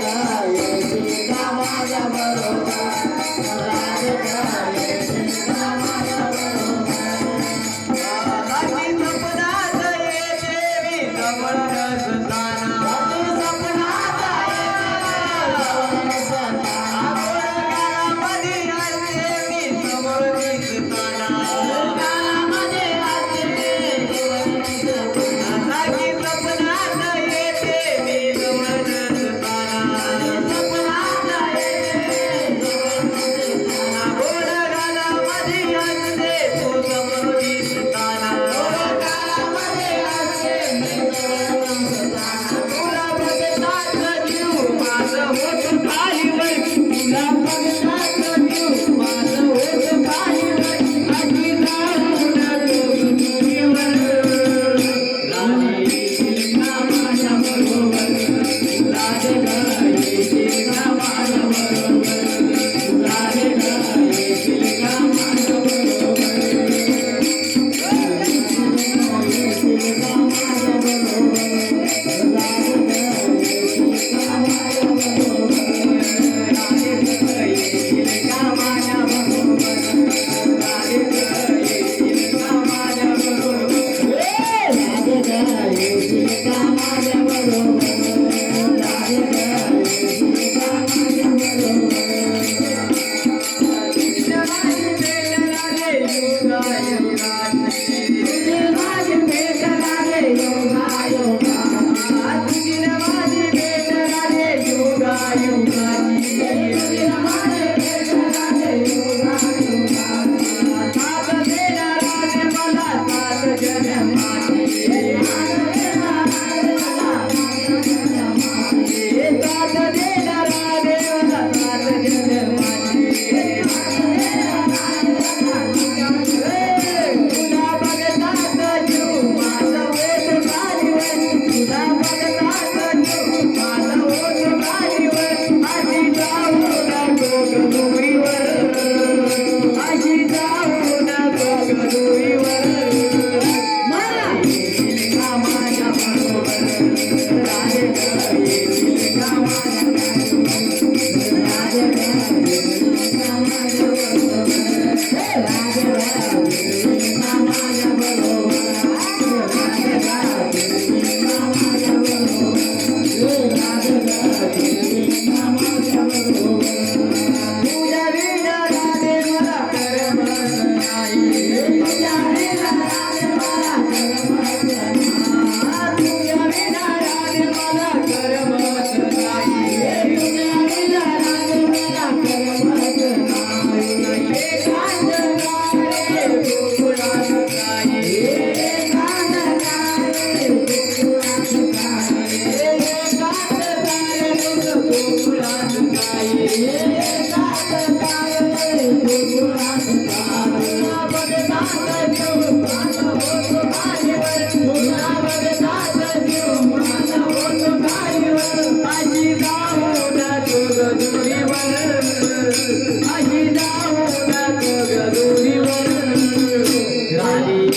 రాజకాయ రాజకాయ Thank you.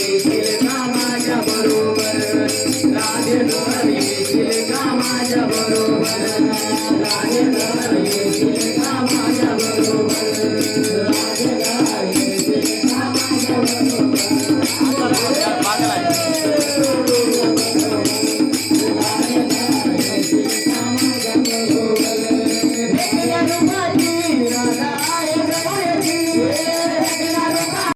शे बरोबर राजे शेमा बरोबर राजे शेमा बरोबर राजा जरोबर